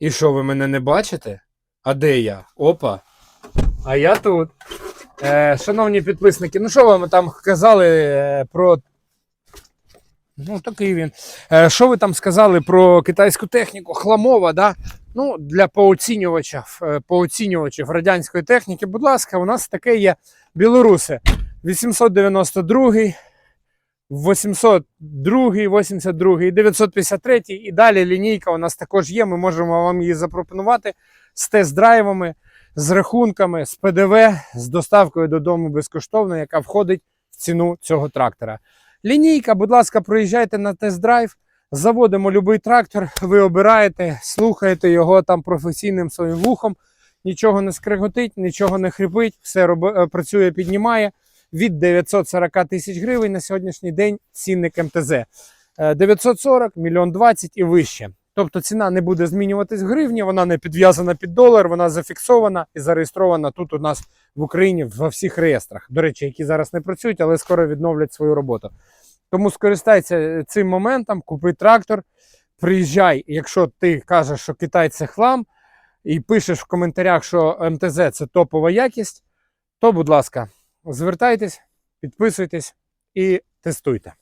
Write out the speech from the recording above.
І що, ви мене не бачите? А де я? Опа. А я тут. Е, шановні підписники, ну що вам там казали е, про. Ну, такий він. Е, що ви там сказали про китайську техніку? Хламова, да? Ну, для пооцінювачів, е, пооцінювачів радянської техніки, будь ласка, у нас таке є білоруси. 892, 802, 82, 953 і далі лінійка у нас також є. Ми можемо вам її запропонувати з тест-драйвами, з рахунками, з ПДВ, з доставкою додому безкоштовно, яка входить в ціну цього трактора. Лінійка, будь ласка, проїжджайте на тест-драйв. Заводимо будь-який трактор, ви обираєте, слухаєте його там професійним своїм вухом, нічого не скриготить, нічого не хрипить, все роби, е, працює, піднімає. Від 940 тисяч гривень на сьогоднішній день цінник МТЗ. Е, 940, мільйон 20 і вище. Тобто ціна не буде змінюватись в гривні, вона не підв'язана під долар, вона зафіксована і зареєстрована тут у нас в Україні во всіх реєстрах. До речі, які зараз не працюють, але скоро відновлять свою роботу. Тому скористайся цим моментом, купи трактор, приїжджай, якщо ти кажеш, що Китай це хлам, і пишеш в коментарях, що МТЗ це топова якість, то, будь ласка, звертайтесь, підписуйтесь і тестуйте.